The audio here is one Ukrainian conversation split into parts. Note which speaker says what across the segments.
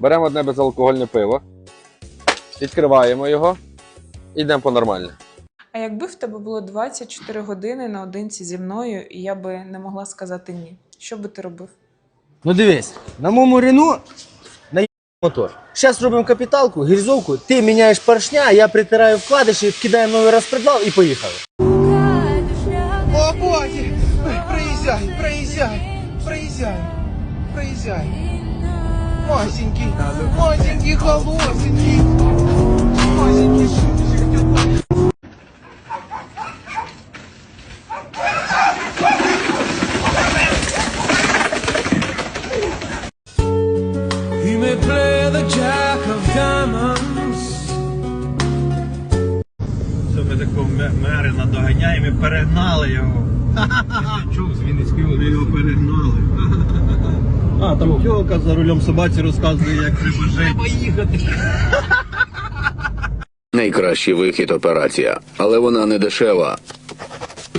Speaker 1: Беремо одне безалкогольне пиво, відкриваємо його і йдемо по нормальне.
Speaker 2: А якби в тебе було 24 години наодинці зі мною, і я би не могла сказати ні, що би ти робив?
Speaker 3: Ну дивись, на моєму Рену на мотор. Зараз робимо капіталку, гільзовку, ти міняєш поршня, я притираю вкладиші, вкидаємо новий розпредвал і поїхали.
Speaker 4: О, боги! Проезжай, проезжай, проезжай, проезжай. Масенький, масенький, холосенький. Масенький.
Speaker 5: He may play the jack of diamonds.
Speaker 6: Це ми такого ме- мерина доганяємо і перегнали його. Чув з Вінницької Ми його перегнали. Там тьока за рулем собаці розказує, як треба жити. Треба їхати.
Speaker 7: Найкращий вихід операція, але вона не дешева.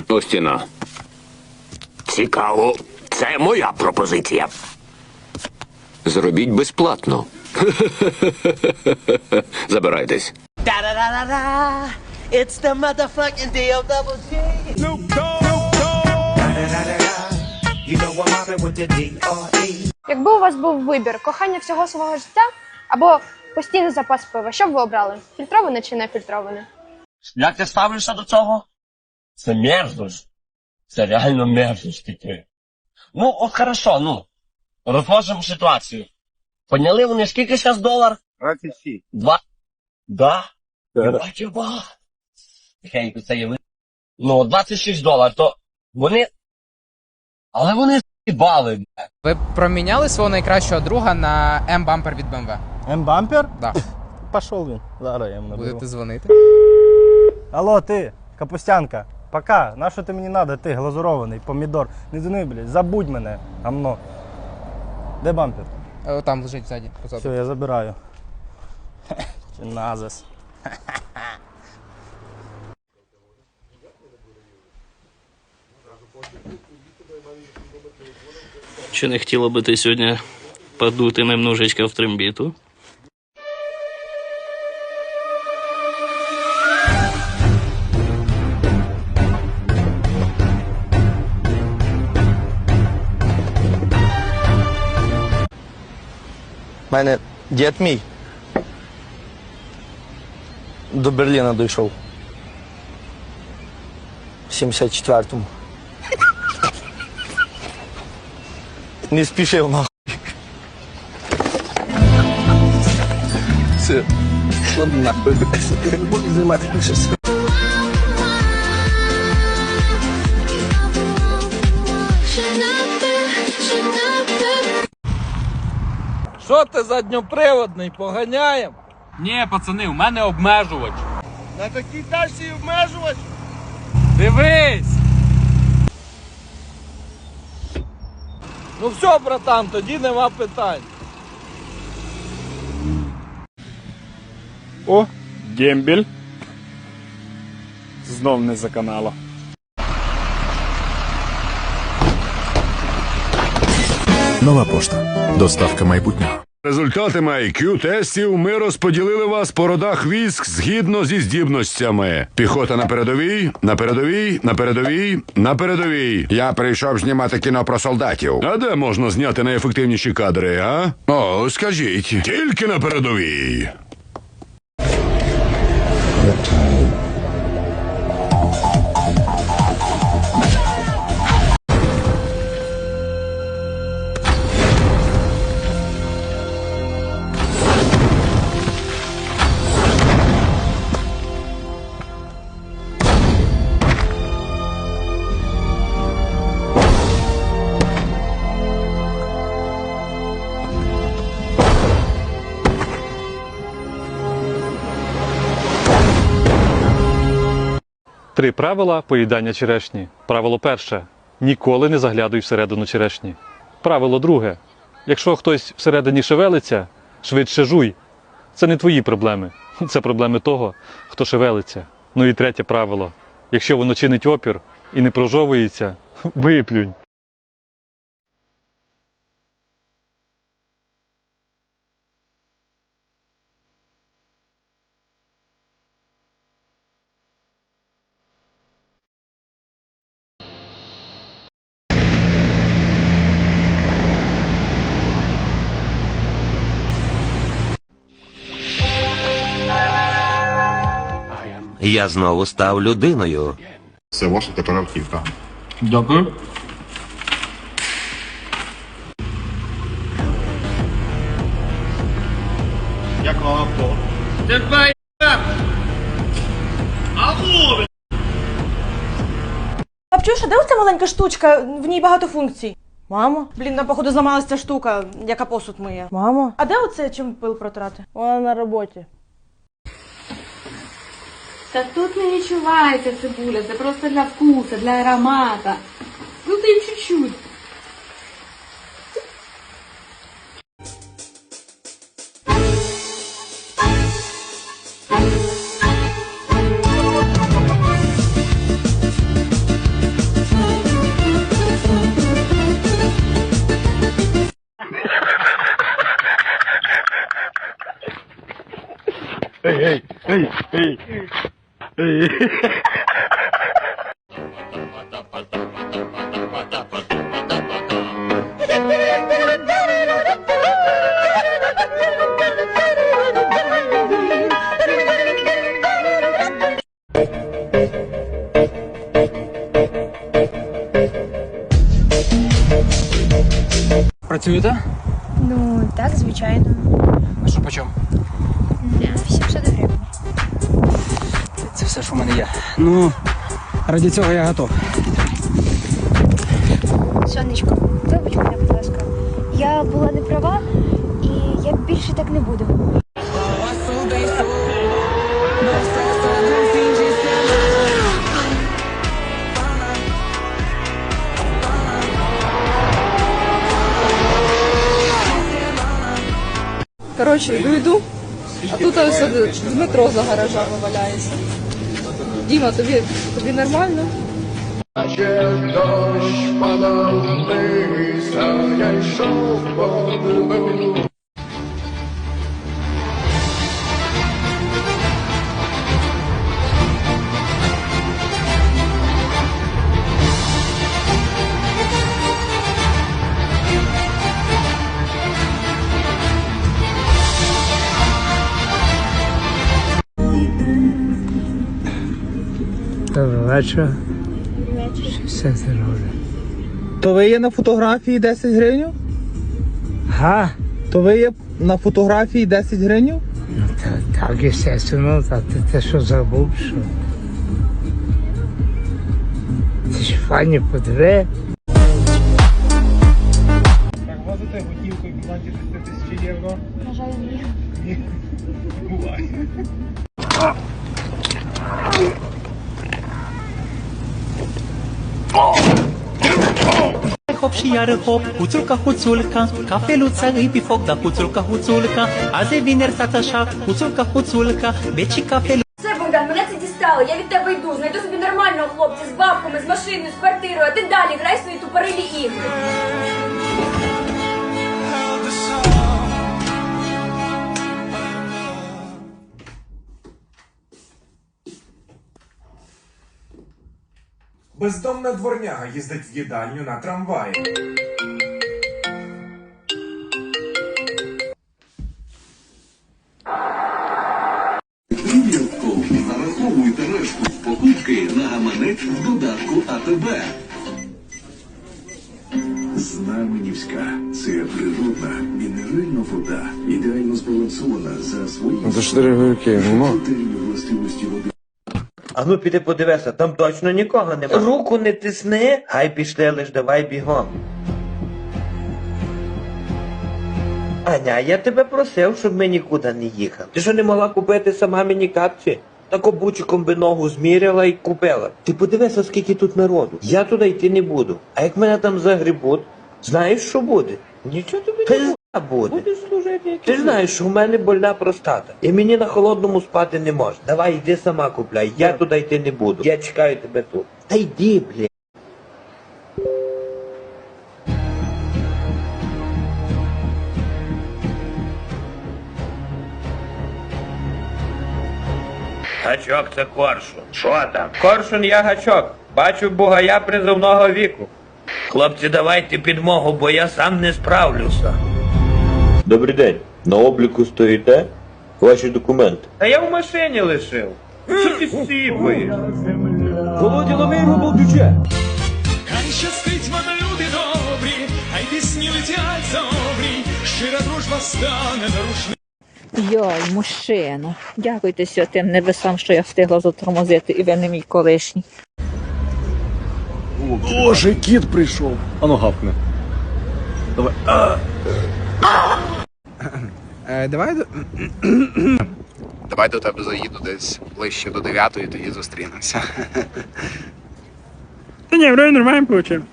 Speaker 7: Ось ціна. Цікаво. Це моя пропозиція. Зробіть безплатно. Забирайтесь.
Speaker 8: Da-da-da-da-da. It's the motherfucking D-O-double-G.
Speaker 4: You know I'm with the D-R-E.
Speaker 9: Якби у вас був вибір кохання всього свого життя або постійний запас пива, що б ви обрали? Фільтроване чи не фільтроване?
Speaker 8: Як ти ставишся до цього? Це мерзость. Це реально мерзость таке. Ну, от хорошо, ну. Розложимо ситуацію. Поняли вони скільки зараз долар?
Speaker 6: 26.
Speaker 8: Два. Да? Багато. Тихенько це є ви. Ну, 26 долар, то вони. Але вони бали.
Speaker 10: Ви проміняли свого найкращого друга на М-бампер від BMW?
Speaker 3: М-бампер?
Speaker 10: Да.
Speaker 3: Пішов він. Зараз я йому наберу.
Speaker 10: Будете дзвонити?
Speaker 3: Алло, ти, капустянка, пока. На що ти мені надо, ти глазурований, помідор. Не дзвони, блядь, забудь мене, гамно. Де бампер?
Speaker 10: Е, Там лежить ззаді. позаду.
Speaker 3: Все, я забираю. Чи назис.
Speaker 11: Чи не хотіла би ти сьогодні подути немножечко в трембіту?
Speaker 3: Мене дід мій. До Берліна дійшов. В 74-му. Не спішив нахуй. Все. Ладно, нахуй. Буду займати більше.
Speaker 5: Що ти задньоприводний? Поганяєм?
Speaker 10: Ні, пацани, у мене обмежувач.
Speaker 4: На такій тачці обмежувач.
Speaker 5: Дивись! Ну все, братан, тоді нема питань.
Speaker 12: О, дембель. Знов не за канала.
Speaker 7: Нова пошта. Доставка майбутнього.
Speaker 12: Результатами IQ тестів ми розподілили вас по родах військ згідно зі здібностями. Піхота на передовій, на передовій, на передовій, на передовій. Я прийшов знімати кіно про солдатів. А де можна зняти найефективніші кадри, а? О, скажіть, тільки на передовій. Три правила поїдання черешні. Правило перше. Ніколи не заглядуй всередину черешні. Правило друге. Якщо хтось всередині шевелиться, швидше жуй. Це не твої проблеми. Це проблеми того, хто шевелиться. Ну і третє правило. Якщо воно чинить опір і не прожовується, виплюнь.
Speaker 13: Я знову став людиною.
Speaker 7: Це ваша тепер автівка.
Speaker 14: Дякую.
Speaker 15: Як вам авто?
Speaker 14: Тебе Алло!
Speaker 16: Бабчуша, де оця маленька штучка? В ній багато функцій. Мамо? Блін, на походу зламалася ця штука, яка посуд миє. Мамо? А де оце чим пил протирати? Вона на роботі.
Speaker 17: Та тут не відчувається цибуля, це просто для вкусу, для аромата. Ну ти чуть-чуть.
Speaker 15: Ей, ей, ей, ей.
Speaker 18: Працюєте?
Speaker 19: Ну, так, звичайно.
Speaker 18: А що по чому? Що в мене є. Ну, раді цього я готов.
Speaker 19: Сонечко, вибач мене, будь ласка. Я була не права, і я більше так не буду.
Speaker 16: Коротше, йду йду, а тут ось Дмитро за гаражами валяється. Діма, тобі, тобі нормально?
Speaker 20: Доброго вечора. Все це роблю.
Speaker 6: То ви є на фотографії 10 гривень?
Speaker 20: Га?
Speaker 6: То ви є на фотографії 10 гривень?
Speaker 20: Ну, та, так, естественно, а ти те що забув, що? Ти ж фані подиви.
Speaker 21: Hop și iar hop, huțulca, huțulca Cafeluța îi pe foc, da huțulca, huțulca Azi e vineri, stați așa, huțulca,
Speaker 17: Богдан, мене це дістало. Я від тебе йду. Знайду собі нормального хлопця з бабками, з машиною, з квартирою, а ти далі грай свої тупорилі ігри.
Speaker 22: Бездомна дворняга їздить в їдальню на трамваї.
Speaker 11: Обов'язково зараховуйте решту з покупки на гаманець в додатку АТБ. Знаменівська це природна мінеральна вода, ідеально збалансована за свої
Speaker 23: Ну, Це чотири гірки,
Speaker 11: властивості води.
Speaker 20: А ну піди подивися, там точно нікого нема. Руку не тисни, хай пішли, лиш давай бігом. Аня, я тебе просив, щоб ми нікуди не їхали. Ти що не могла купити сама мені капці? Так обучиком би ногу зміряла і купила. Ти подивися, скільки тут народу. Я туди йти не буду. А як мене там загрібуть, знаєш, що буде? Нічого тобі не буде. Буде. Будеш служити. Ти знаєш, що в мене больна простата. І мені на холодному спати не можна. Давай йди сама купляй, я туди йти не буду. Я чекаю тебе тут. Та йди, блін. Гачок це коршун. Що там? Коршун я гачок. Бачу бугая призовного віку. Хлопці, давайте підмогу, бо я сам не справлюся. Добрий день. На обліку стоїте? Ваші документи. Та я в машині лишив. Що ти сипаєш? Володя, лови його болтюче.
Speaker 24: Хай щастить вам, люди добрі, хай пісні летять добрі, щира дружба стане нарушним.
Speaker 25: Йой, мужчина, дякуйте святим небесам, що я встигла затормозити, і ви не мій колишній.
Speaker 26: Боже, кіт прийшов. Ану гапне. Давай.
Speaker 27: Е, давай до... Давай до тебе заїду десь ближче до 9 і тоді зустрінемося.
Speaker 28: Та ні, вроді нормально получив.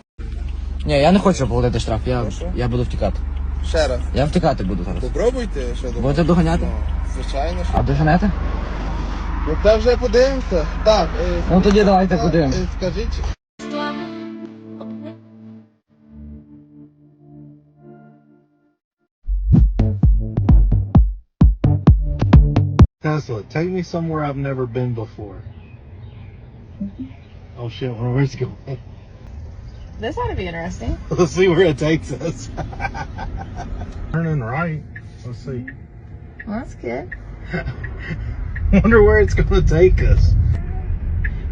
Speaker 4: Ні, я не хочу платити штраф, я, я буду втікати.
Speaker 27: Ще раз.
Speaker 4: Я втікати буду зараз.
Speaker 27: Попробуйте, що думаєте?
Speaker 4: Будете доганяти?
Speaker 27: Звичайно, що.
Speaker 4: А доженете?
Speaker 27: Ну та вже подивимося. Так. Е,
Speaker 4: Ну тоді давайте
Speaker 27: е,
Speaker 4: подивимося.
Speaker 27: е, Скажіть.
Speaker 26: Tesla, take me somewhere I've never been before. Mm-hmm. Oh shit, where's it going?
Speaker 29: This ought to be interesting.
Speaker 26: Let's see where it takes us. Turning right. Let's see. Mm-hmm.
Speaker 29: Well, that's good.
Speaker 26: Wonder where it's gonna take us.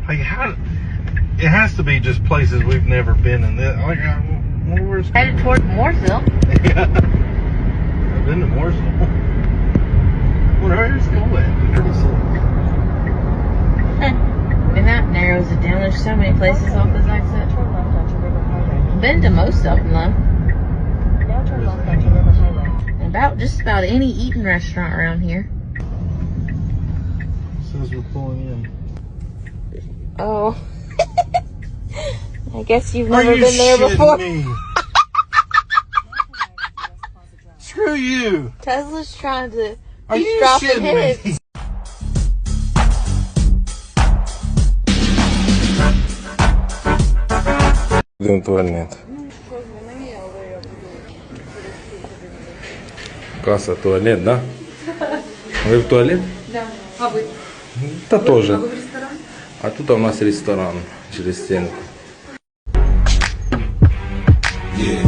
Speaker 26: Like how? It has to be just places we've never been in. This, like, uh, I wonder where it's
Speaker 29: Headed toward Mooresville.
Speaker 26: yeah. I've been to Mooresville. Wonder going.
Speaker 29: And that narrows it down. There's so many places off this exit. Been to most of them though. About just about any eating restaurant around here.
Speaker 26: Says we're pulling in.
Speaker 29: Oh. I guess you've
Speaker 26: Are
Speaker 29: never
Speaker 26: you
Speaker 29: been there before.
Speaker 26: me? Screw you.
Speaker 29: Tesla's trying to
Speaker 26: Are you
Speaker 29: dropping
Speaker 26: shitting me?
Speaker 30: Йдемо в туалет. Каса, туалет, да? Ви в туалет?
Speaker 2: Да. А ви?
Speaker 30: Та теж.
Speaker 2: А ви в ресторан?
Speaker 30: А тут у нас ресторан через стенку.
Speaker 26: Ти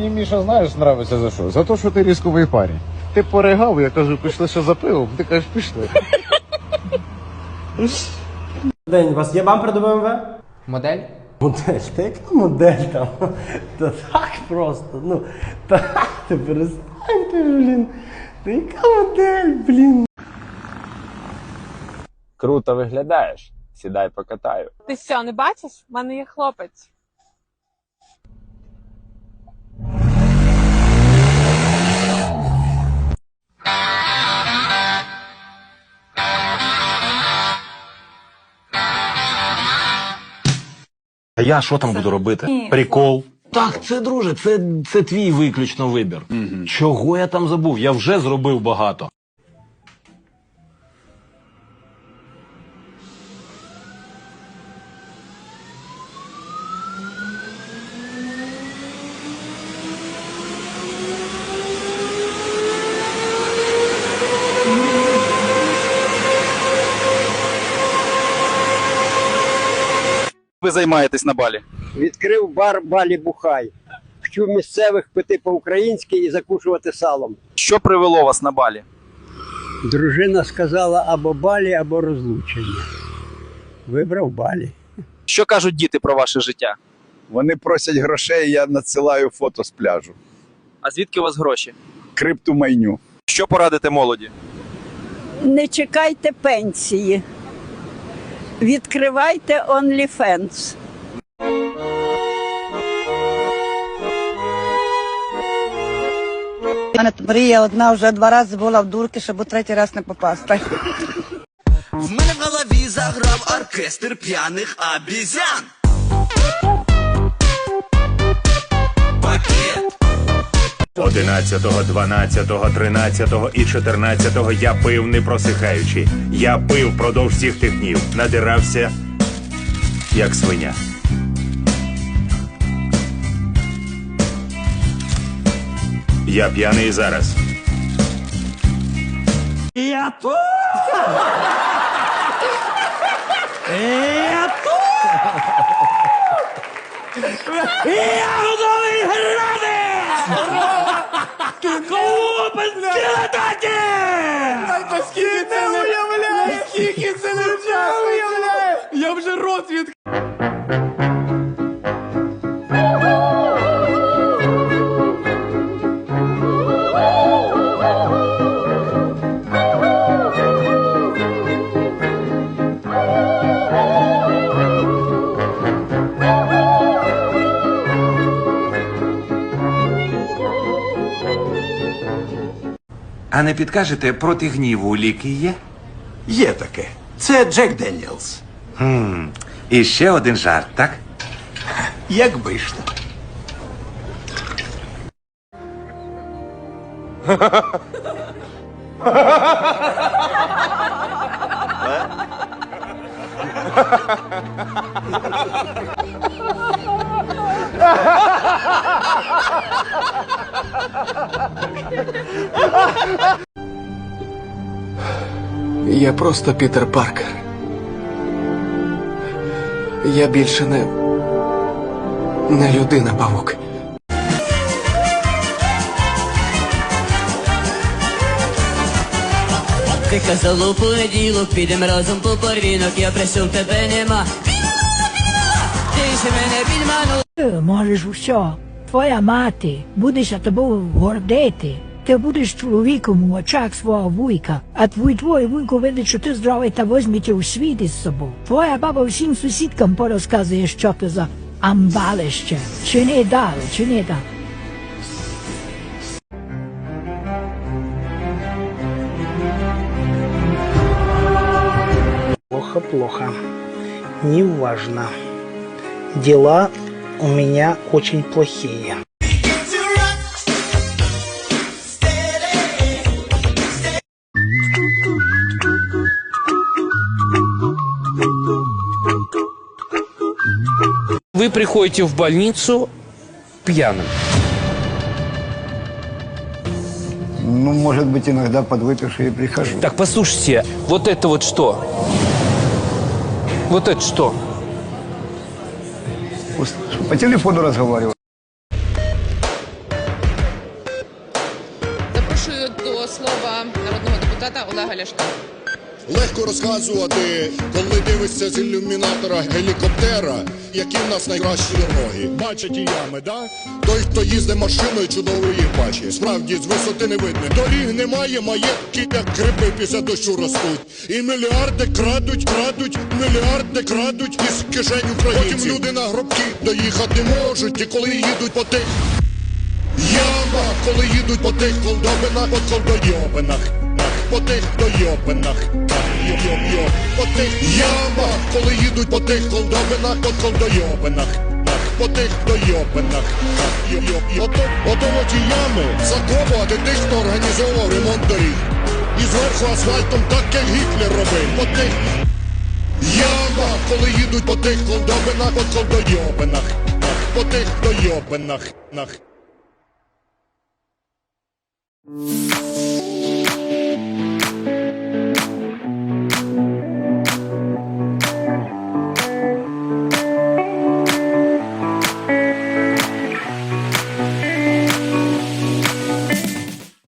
Speaker 26: мені, Міша, знаєш, нравиться за що? За те, що ти різковий парень. Ти поригав, я кажу, пішли ще за пивом, ти кажеш, пішли.
Speaker 28: День, у вас є бампер до БМВ?
Speaker 4: Модель?
Speaker 28: Модель, та яка модель там? Та так просто, ну, та ти перестаньте, блін. Та яка модель, блін?
Speaker 31: Круто виглядаєш. Сідай покатаю.
Speaker 32: Ти що, не бачиш? У мене є хлопець.
Speaker 7: А я що там буду робити? Прикол. Так, це друже, це, це твій виключно вибір. Чого я там забув? Я вже зробив багато.
Speaker 3: Ви займаєтесь на балі?
Speaker 33: Відкрив бар Балі Бухай. Вчу місцевих пити по-українськи і закушувати салом.
Speaker 3: Що привело вас на балі?
Speaker 33: Дружина сказала або балі, або розлучення. Вибрав балі.
Speaker 3: Що кажуть діти про ваше життя?
Speaker 34: Вони просять грошей, я надсилаю фото з пляжу.
Speaker 3: А звідки у вас гроші?
Speaker 34: Криптомайню.
Speaker 3: Що порадите молоді?
Speaker 35: Не чекайте пенсії. Відкривайте OnlyFans.
Speaker 36: У мене мрія одна вже два рази була в дурки, щоб у третій раз не попасти.
Speaker 37: В мене в голові заграв оркестр п'яних обізян. Пакет.
Speaker 38: 11, 12, 13 і 14 я пив не просихаючи. Я пив продовж всіх тих днів. Надирався, як свиня. Я п'яний зараз.
Speaker 24: Я тут! Я тут! Я готовий грати!
Speaker 28: Глупості такі! Скільки це не уявляє! Скільки це не уявляє!
Speaker 39: А не підкажете, проти гніву ліки є?
Speaker 40: Є таке. Це Джек Деніелс.
Speaker 39: Хм. І ще один жарт, так?
Speaker 40: Як ж
Speaker 41: просто Пітер Паркер. Я більше не. не людина павук.
Speaker 17: Ти казала у понеділок, підем разом по парвінок, я просив тебе нема. Ти ж мене підманув.
Speaker 42: Ти можеш усе. Твоя мати буде за тобою гордити. Ти будеш чоловіком у очах свого вуйка, а твій твій вуйко видить, що ти здоровий та возьмете у світ із собою. Твоя баба всім сусідкам порозказує, що ти за амбалище. Чи не далі, чи не далі.
Speaker 10: Плохо-плохо. Неважно. Дела у меня очень плохие. Вы приходите в больницу пьяным.
Speaker 43: Ну, может быть, иногда подвыпивший и прихожу.
Speaker 10: Так, послушайте, вот это вот что? Вот это что?
Speaker 43: По телефону разговариваю.
Speaker 44: Запрошую до слова народного депутата Олега Ляшка.
Speaker 22: Легко розказувати, коли дивишся з ілюмінатора гелікоптера, які в нас найкращі дороги. Бачать і ями, да? Той, хто їздить машиною, чудово їх бачить. Справді, з висоти не видно. Доріг немає, маєтки, як гриби після дощу ростуть. І мільярди крадуть, крадуть, мільярди крадуть із кишень українців. Потім люди на гробки доїхати можуть, і коли їдуть по тих Яма, коли їдуть по тих колдобинах, по колдойобинах, по тих дойобинах, по тих яма, коли їдуть по тих колдобинах, по колдойобинах, по тих дойобинах, йо-йо-йо, ото, ото ями закопувати тих, хто організовував ремонт доріг. І зверху асфальтом так, як Гітлер робив, по тих яма, коли їдуть по тих колдобинах, по колдойобинах, по тих дойобинах, нах.